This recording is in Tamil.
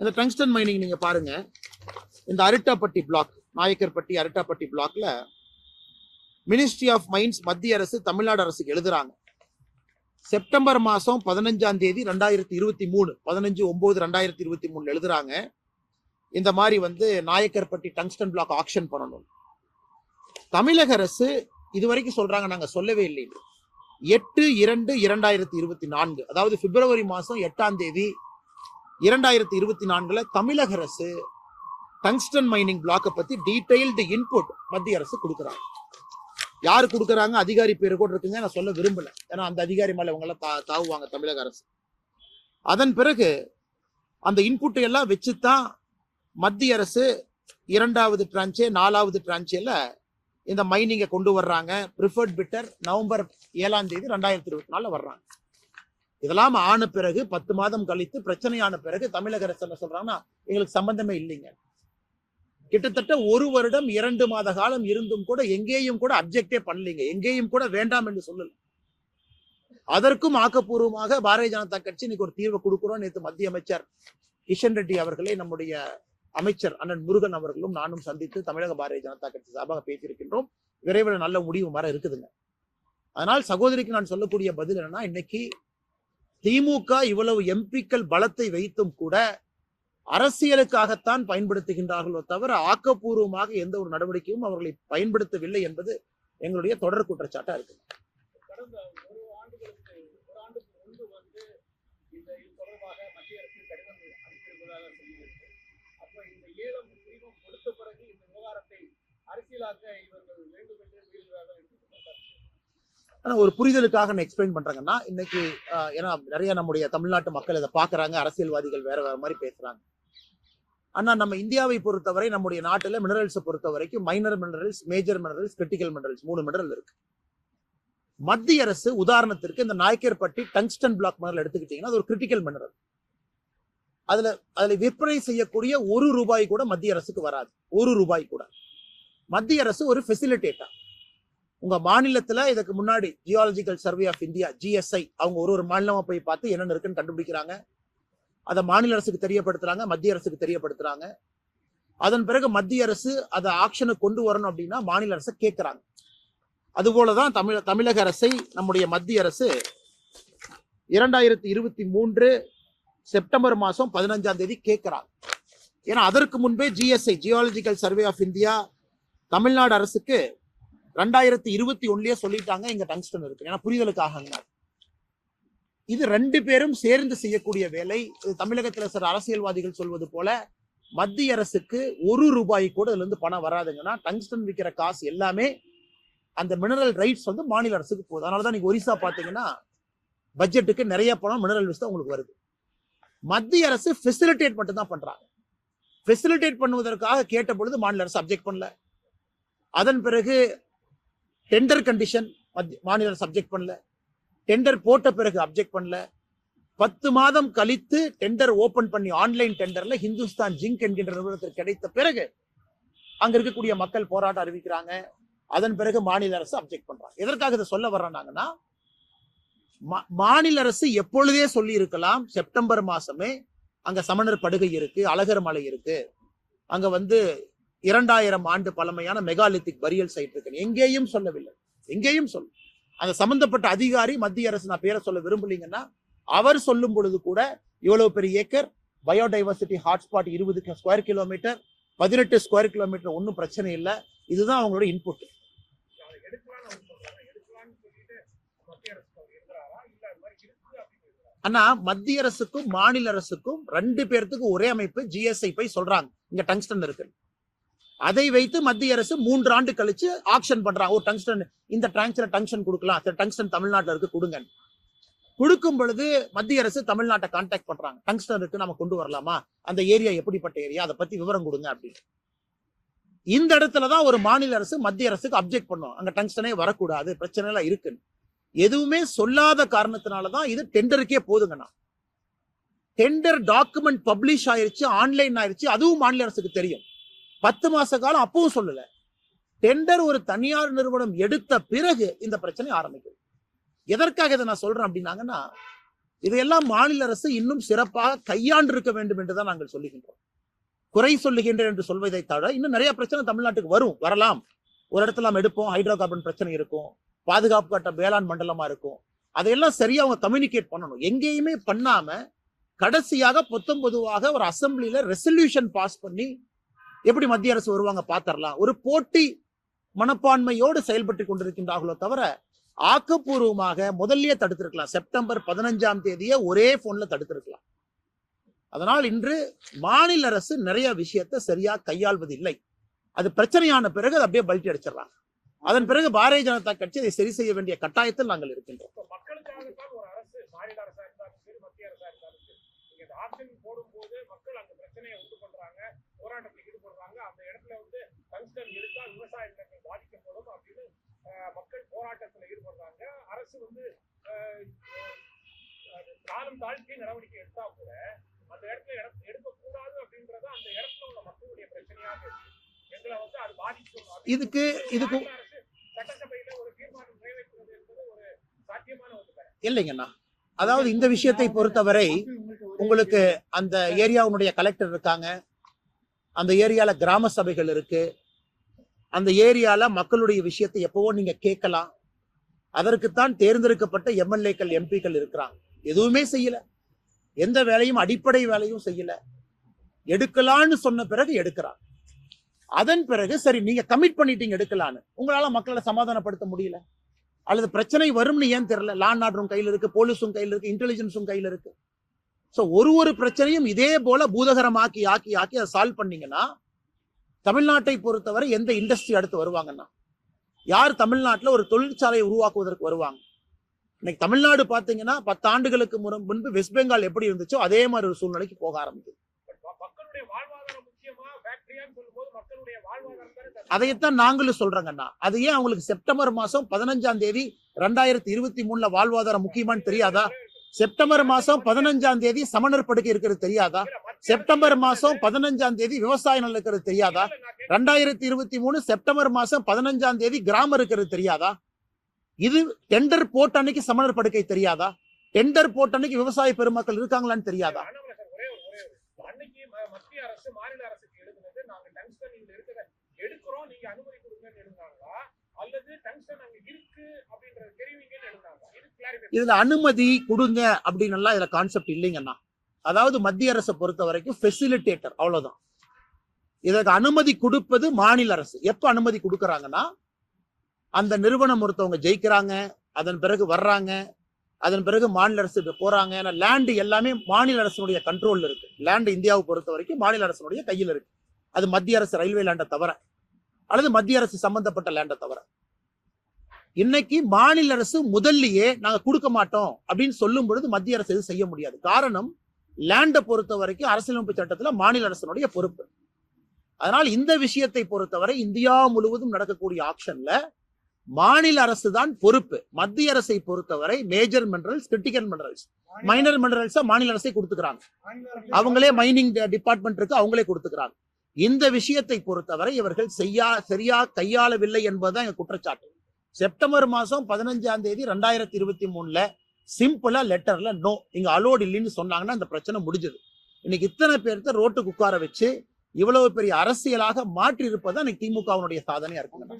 இந்த டங்ஸ்டன் மைனிங் நீங்க பாருங்க. இந்த அரிட்டாப்பட்டி பிளாக் நாயக்கர்பட்டி அரிட்டாப்பட்டி பிளாக்ல மினிஸ்ட்ரி ஆஃப் மைன்ஸ் மத்திய அரசு தமிழ்நாடு அரசுக்கு எழுதுறாங்க. செப்டம்பர் மாதம் பதினஞ்சாம் தேதி ரெண்டாயிரத்தி இருபத்தி மூணு பதினஞ்சு ஒம்பது ரெண்டாயிரத்தி இருபத்தி மூணு எழுதுறாங்க. இந்த மாதிரி வந்து நாயக்கர்பட்டி டங்ஸ்டன் பிளாக் ஆக்ஷன் பண்ணணும். தமிழக அரசு இதுவரைக்கும் சொல்றாங்க நாங்க சொல்லவே இல்லை எட்டு இரண்டு இரண்டாயிரத்தி இருபத்தி நான்கு அதாவது பிப்ரவரி மாதம் எட்டாம் தேதி இரண்டாயிரத்தி இருபத்தி நான்குல தமிழக அரசு டங்ஸ்டன் மைனிங் பிளாக்கை பத்தி டீடைல்டு இன்புட் மத்திய அரசு கொடுக்குறாங்க. யார் கொடுக்குறாங்க? அதிகாரி பேர் கூட இருக்குங்க. நான் சொல்ல விரும்பல. ஏன்னா அந்த அதிகாரி மேல இவங்க எல்லாம் தா- தாவுவாங்க தமிழக அரசு. அதன் பிறகு அந்த இன்புட் எல்லாம் வச்சுதான் மத்திய அரசு இரண்டாவது டிரான்ச்சே நாலாவது டிரான்ச்சேல இந்த மைனிங்கை கொண்டு வர்றாங்க. ப்ரிஃபர்ட் பிட்டர் நவம்பர் ஏழாம் தேதி ரெண்டாயிரத்தி இருபத்தி நாலுல வர்றாங்க. இதெல்லாம் ஆன பிறகு பத்து மாதம் கழித்து பிரச்சனையான பிறகு தமிழக அரசு என்ன சொல்றாங்கன்னா எங்களுக்கு சம்பந்தமே இல்லைங்க. கிட்டத்தட்ட ஒரு வருடம் இரண்டு மாத காலம் இருந்தும் கூட எங்கேயும் கூட அப்ஜெக்டே பண்ணலீங்க. எங்கேயும் கூட வேண்டாம் என்று சொல்லல. அதற்கும் ஆக்கப்பூர்வமாக பாரதிய ஜனதா கட்சி இன்னைக்கு ஒரு தீர்வு கொடுக்கிறோம். நேற்று மத்திய அமைச்சர் கிஷன் ரெட்டி அவர்களை நம்முடைய அமைச்சர் அண்ணன் முருகன் அவர்களும் நானும் சந்தித்து தமிழக பாரதிய ஜனதா கட்சி சார்பாக பேசியிருக்கின்றோம். விரைவில் நல்ல முடிவு வர இருக்குதுங்க. அதனால் சகோதரிக்கு நான் சொல்லக்கூடிய பதில் என்னன்னா இன்னைக்கு திமுக இவ்வளவு எம்பிக்கள் பலத்தை வைத்தும் கூட அரசியலுக்காகத்தான் பயன்படுத்துகின்றார்களோ தவிர ஆக்கப்பூர்வமாக எந்த ஒரு நடவடிக்கையும் அவர்களை பயன்படுத்தவில்லை என்பது எங்களுடைய தொடர் குற்றச்சாட்டா இருக்கு. அரசியலாக்க இவர்கள் வேண்டும் என்று ஆனா ஒரு புரிதலுக்காக நான் எக்ஸ்பிளைன் பண்றேங்கன்னா இன்னைக்கு ஏன்னா நிறைய நம்முடைய தமிழ்நாட்டு மக்கள் இதை பாக்குறாங்க அரசியல்வாதிகள் வேற வேற மாதிரி பேசுறாங்க. ஆனா நம்ம இந்தியாவை பொறுத்தவரை நம்முடைய நாட்டுல மினரல்ஸை பொறுத்த வரைக்கும் minor minerals major minerals critical minerals மூணு மினரல் இருக்கு. மத்திய அரசு உதாரணத்திற்கு இந்த நாய்க்கர்பட்டி டங்ஸ்டன் பிளாக் மினரல் எடுத்துக்கிட்டீங்கன்னா அது ஒரு கிரிட்டிக்கல் மினரல் அதுல அதுல விற்பனை செய்யக்கூடிய ஒரு ரூபாய் கூட மத்திய அரசுக்கு வராது. ஒரு ரூபாய் கூட. மத்திய அரசு ஒரு ஃபெசிலிட்டேட்டா உங்க மாநிலத்துல இதுக்கு முன்னாடி geological survey of India GSI அவங்க ஒரு ஒரு மாநிலமா போய் பார்த்து என்னென்ன இருக்குன்னு கண்டுபிடிக்கிறாங்க. அதை மாநில அரசுக்கு தெரியப்படுத்துறாங்க மத்திய அரசுக்கு தெரியப்படுத்துறாங்க. அதன் பிறகு மத்திய அரசு அதை ஆக்ஷனுக்கு கொண்டு வரணும் அப்படின்னா மாநில அரசை கேட்கிறாங்க அதுபோலதான் தமிழ தமிழக அரசை நம்முடைய மத்திய அரசு இரண்டாயிரத்தி இருபத்தி மூன்று செப்டம்பர் மாதம் பதினஞ்சாம் தேதி கேட்கிறாங்க ஏன்னா அதற்கு முன்பே GSI geological survey of India Tamil Nadu அரசுக்கு ரெண்டாயிரத்தி இருபத்தி ஒன்லயே சொல்லிட்டாங்க இங்க டங்ஸ்டன் இருக்கு. ஏன்னா புரிதலுக்காக இது ரெண்டு பேரும் சேர்ந்து செய்யக்கூடிய வேலை. இது சில அரசியல்வாதிகள் சொல்வது போல மத்திய அரசுக்கு ஒரு ரூபாய் கூட இதுல இருந்து பணம் வராதுங்கன்னா டங்ஸ்டன் விற்கிற காசு எல்லாமே அந்த மினரல் ரைட்ஸ் வந்து மாநில அரசுக்கு போகுது. அதனாலதான் நீங்க ஒரிசா பாத்தீங்கன்னா பட்ஜெட்டுக்கு நிறைய பணம் மினரல் தான் உங்களுக்கு வருது. மத்திய அரசு ஃபெசிலிட்டேட் மட்டும் தான் பண்றாங்க. ஃபெசிலிட்டேட் பண்ணுவதற்காக கேட்ட பொழுது மாநில அரசு அப்ஜெக்ட் பண்ணல. அதன் பிறகு டெண்டர் கண்டிஷன் மாநில அரசு அப்ஜெக்ட் பண்ணல. டெண்டர் போட்ட பிறகு அப்ஜெக்ட் பண்ணல. பத்து மாதம் கழித்து டெண்டர் ஓபன் பண்ணி ஆன்லைன் டெண்டர்ல ஹிந்துஸ்தான் ஜிங்க் என்கின்ற நிறுவனத்திற்கு கிடைத்த பிறகு அங்க இருக்கக்கூடிய மக்கள் போராட்டம் அறிவிக்கிறாங்க. அதன் பிறகு மாநில அரசு அப்ஜெக்ட் பண்றாங்க. எதற்காக இதை சொல்ல வர்றாங்கன்னா மா- மாநில அரசு எப்பொழுதே சொல்லி இருக்கலாம் செப்டம்பர் மாசமே அங்க சமணர் படுகை இருக்கு அழகர் மலை இருக்கு. அங்க வந்து இரண்டாயிரம் ஆண்டு பழமையான மெகாலித்திக் பரியல் சைட் இருக்கு. எங்கேயும் சொல்லவில்லை. எங்கேயும் சொல்ல. அந்த சம்பந்தப்பட்ட அதிகாரி மத்திய அரசு நான் பேரை சொல்ல விரும்பலீங்கன்னா அவர் சொல்லும் பொழுது கூட இவ்வளவு பெரிய ஏக்கர் பயோடைவர்சிட்டி ஹாட்ஸ்பாட் இருபது ஸ்கொயர் கிலோமீட்டர் பதினெட்டு ஸ்கொயர் கிலோமீட்டர் ஒன்றும் பிரச்சனை இல்லை. இதுதான் அவங்களோட இன்புட் அண்ணா மத்திய ஆனா மத்திய அரசுக்கும் மாநில அரசுக்கும் ரெண்டு பேர்த்துக்கும் ஒரே அமைப்பு ஜிஎஸ்ஐ போய் சொல்றாங்க. இங்க டங்ஸ்டன் இருக்கு. அதை வைத்து மத்திய அரசு மூன்று ஆண்டு கழிச்சு ஆக்ஷன் பண்றாங்க ஒரு டங்ஸ்டன் இந்த டிரான்ஸ்ல டங்ஷன் கொடுக்கலாம். சரி டங்ஸ்டன் தமிழ்நாட்டில் இருக்கு கொடுங்க கொடுக்கும் பொழுது மத்திய அரசு தமிழ்நாட்டை கான்டாக்ட் பண்றாங்க. டங்ஸ்டன் இருக்கு நம்ம கொண்டு வரலாமா? அந்த ஏரியா எப்படிப்பட்ட ஏரியா? அதை பத்தி விவரம் கொடுங்க அப்படின்னு. இந்த இடத்துல தான் ஒரு மாநில அரசு மத்திய அரசுக்கு அப்ஜெக்ட் பண்ணும். அங்க டங்ஸ்டனே வரக்கூடாது பிரச்சனை எல்லாம் இருக்குன்னு. எதுவுமே சொல்லாத காரணத்தினாலதான் இது டெண்டருக்கே போதுங்கண்ணா டெண்டர் டாக்குமெண்ட் பப்ளிஷ் ஆயிருச்சு ஆன்லைன் ஆயிருச்சு அதுவும் மாநில அரசுக்கு தெரியும். பத்து மாச காலம் அப்பவும் சொல்லல. டெண்டர் ஒரு தனியார் நிறுவனம் எடுத்த பிறகு இந்த பிரச்சனை ஆரம்பிக்குது. எதற்காக இதை நான் சொல்றேன் அப்படின்னாங்கன்னா இதையெல்லாம் மாநில அரசு இன்னும் சிறப்பாக கையாண்டிருக்க வேண்டும் என்றுதான் நாங்கள் சொல்லுகின்றோம். குறை சொல்லுகின்றேன் என்று சொல்வதை தவிர இன்னும் நிறைய பிரச்சனை தமிழ்நாட்டுக்கு வரும் வரலாம். ஒரு இடத்துல நம்ம எடுப்போம் ஹைட்ரோ கார்பன் பிரச்சனை இருக்கும் பாதுகாப்பு கட்ட வேளாண் மண்டலமா இருக்கும். அதையெல்லாம் சரியா அவங்க கம்யூனிகேட் பண்ணணும். எங்கேயுமே பண்ணாம கடைசியாக பொத்தம் பொதுவாக ஒரு அசம்பிளியில ரெசல்யூஷன் பாஸ் பண்ணி எப்படி மத்திய அரசு வருவாங்க பாத்திரலாம். ஒரு போட்டி மனப்பான்மையோடு செயல்பட்டு கொண்டிருக்கின்றார்களோ தவிர ஆக்கப்பூர்வமாக முதல்லயே தடுத்திருக்கலாம். செப்டம்பர் பதினஞ்சாம் தேதியே ஒரே போன்ல தடுத்திருக்கலாம். அதனால் இன்று மாநில அரசு நிறைய விஷயத்தை சரியா கையாள்வதில்லை. அது பிரச்சனையான பிறகு அதை அப்படியே பல்ட்டி அடிச்சிடறாங்க அதன் பிறகு பாரதிய ஜனதா கட்சி அதை சரி செய்ய வேண்டிய கட்டாயத்தில் நாங்கள் இருக்கின்றோம் இப்ப மக்களுக்காகத்தான் ஒரு அரசு மாநில அரசா இருந்தாலும் சரி மத்திய அரசா இருந்தாலும் சரி நீங்க இந்த ஆப்ஷன் போடும்போது மக்கள் அந்த பிரச்சனையை உண்டு பண்றாங்க போராட்டத்தில் ஈடுபடுறாங்க. அந்த இடத்துல வந்து டங்ஸ்டன் எடுத்தா விவசாய நிலங்கள் பாதிக்கப்படும் அப்படின்னு மக்கள் போராட்டத்தில் ஈடுபடுறாங்க. அரசு வந்து காலம் தாழ்த்தி நடவடிக்கை எடுத்தா கூட அந்த இடத்துல எட- எடுக்கக்கூடாது அப்படின்றத அந்த இடத்துல உள்ள மக்களுடைய பிரச்சனையாக இருக்கு. எங்களை வந்து அது பாதிக்கும். இதுக்கு இதுக்கு சட்டசபையில ஒரு தீர்மானம் நிறைவேற்றுவது என்பது ஒரு சாத்தியமான ஒரு. இல்லைங்கண்ணா. அதாவது இந்த விஷயத்தை பொறுத்தவரை உங்களுக்கு அந்த ஏரியாவுடைய கலெக்டர் இருக்காங்க. அந்த ஏரியால கிராம சபைகள் இருக்கு. அந்த ஏரியால மக்களுடைய விஷயத்தை எப்பவோ நீங்க கேட்கலாம். அதற்குத்தான் தேர்ந்தெடுக்கப்பட்ட எம்எல்ஏக்கள் எம்பிக்கள் இருக்கிறாங்க. எதுவுமே செய்யல. எந்த வேலையும் அடிப்படை வேலையும் செய்யல. எடுக்கலான்னு சொன்ன பிறகு எடுக்கிறாங்க. அதன் பிறகு சரி நீங்க கமிட் பண்ணிட்டீங்க எடுக்கலான்னு. உங்களால மக்களை சமாதானப்படுத்த முடியல. அல்லது பிரச்சனை வரும்னு ஏன் தெரியல? லான் ஆர்டரும் கையில் இருக்கு போலீஸும் கையில் இருக்கு இன்டெலிஜென்ஸும் கையில் இருக்கு. ஸோ ஒரு ஒரு பிரச்சனையும் இதே போல பூதகரமாக்கி ஆக்கி ஆக்கி அதை சால்வ் பண்ணீங்கன்னா தமிழ்நாட்டை பொறுத்தவரை எந்த இண்டஸ்ட்ரி அடுத்து வருவாங்கன்னா? யார் தமிழ்நாட்டில் ஒரு தொழிற்சாலையை உருவாக்குவதற்கு வருவாங்க? இன்னைக்கு தமிழ்நாடு பார்த்தீங்கன்னா பத்து ஆண்டுகளுக்கு முன் முன்பு வெஸ்ட் பெங்கால் எப்படி இருந்துச்சோ அதே மாதிரி ஒரு சூழ்நிலைக்கு போக ஆரம்பிக்குது. அதையத்தான் அதைத்தான் நாங்களும் சொல்றோங்கண்ணா. அது ஏன் அவங்களுக்கு செப்டம்பர் மாசம் பதினஞ்சாம் தேதி ரெண்டாயிரத்தி இருபத்தி மூணுல வாழ்வாதாரம் முக்கியமானு தெரியாதா? செப்டம்பர் மாசம் பதினஞ்சாம் தேதி சமணர் படுக்கை இருக்கிறது தெரியாதா? செப்டம்பர் மாசம் பதினஞ்சாம் தேதி விவசாய நிலம் இருக்கிறது தெரியாதா? ரெண்டாயிரத்தி இருபத்தி மூணு செப்டம்பர் மாசம் பதினஞ்சாம் தேதி கிராமம் இருக்கிறது தெரியாதா? இது டெண்டர் போட்ட அன்னைக்கு சமணர் படுக்கை தெரியாதா? டெண்டர் போட்ட அன்னைக்கு விவசாய பெருமக்கள் இருக்காங்களான்னு தெரியாதா? எடுக்கிறோம் நீங்க அனுமதி கொடுங்கன்னு அல்லது டங்ஸ்டன் அங்க இருக்கு அப்படின்றது தெரிவிங்க இதுல அனுமதி கொடுங்க அப்படின்னு எல்லாம் இதுல கான்செப்ட் இல்லைங்கண்ணா. அதாவது மத்திய அரசை பொறுத்த வரைக்கும் ஃபெசிலிட்டேட்டர் அவ்வளவுதான். இதற்கு அனுமதி கொடுப்பது மாநில அரசு. எப்ப அனுமதி கொடுக்கறாங்கன்னா அந்த நிறுவனம் ஒருத்தவங்க ஜெயிக்கிறாங்க அதன் பிறகு வர்றாங்க அதன் பிறகு மாநில அரசு போறாங்க. ஏன்னா லேண்ட் எல்லாமே மாநில அரசனுடைய கண்ட்ரோல்ல இருக்கு. லேண்ட் இந்தியாவை பொறுத்த வரைக்கும் மாநில அரசனுடைய கையில் இருக்கு. அது மத்திய அரசு ரயில்வே லேண்டை தவிர அல்லது மத்திய அரசு சம்பந்தப்பட்ட லேண்டை தவிர. இன்னைக்கு மாநில அரசு முதல்லயே நாங்க கொடுக்க மாட்டோம் அப்படின்னு சொல்லும் பொழுது மத்திய அரசு எதுவும் செய்ய முடியாது. காரணம் லேண்டை பொறுத்த வரைக்கும் அரசியலமைப்பு சட்டத்துல மாநில அரசனுடைய பொறுப்பு. அதனால் இந்த விஷயத்தை பொறுத்தவரை இந்தியா முழுவதும் நடக்கக்கூடிய ஆக்ஷன்ல மாநில அரசு தான் பொறுப்பு. மத்திய அரசை பொறுத்தவரை major minerals critical minerals minor minerals மாநில அரசை கொடுத்துக்கிறாங்க. அவங்களே மைனிங் டிபார்ட்மெண்ட் இருக்கு அவங்களே கொடுத்துக்கிறாங்க. இந்த விஷயத்தை பொறுத்தவரை இவர்கள் செய்யா சரியா கையாளவில்லை என்பதுதான் எங்க குற்றச்சாட்டு. செப்டம்பர் மாசம் பதினஞ்சாம் தேதி ரெண்டாயிரத்தி இருபத்தி மூணுல சிம்பிளா லெட்டர்ல நோ இங்க அலோடு இல்லைன்னு சொன்னாங்கன்னா அந்த பிரச்சனை முடிஞ்சது. இன்னைக்கு இத்தனை பேர்த்த ரோட்டுக்கு உட்கார வச்சு இவ்வளவு பெரிய அரசியலாக மாற்றி இருப்பதான் இன்னைக்கு திமுகவினுடைய சாதனையா இருக்கும்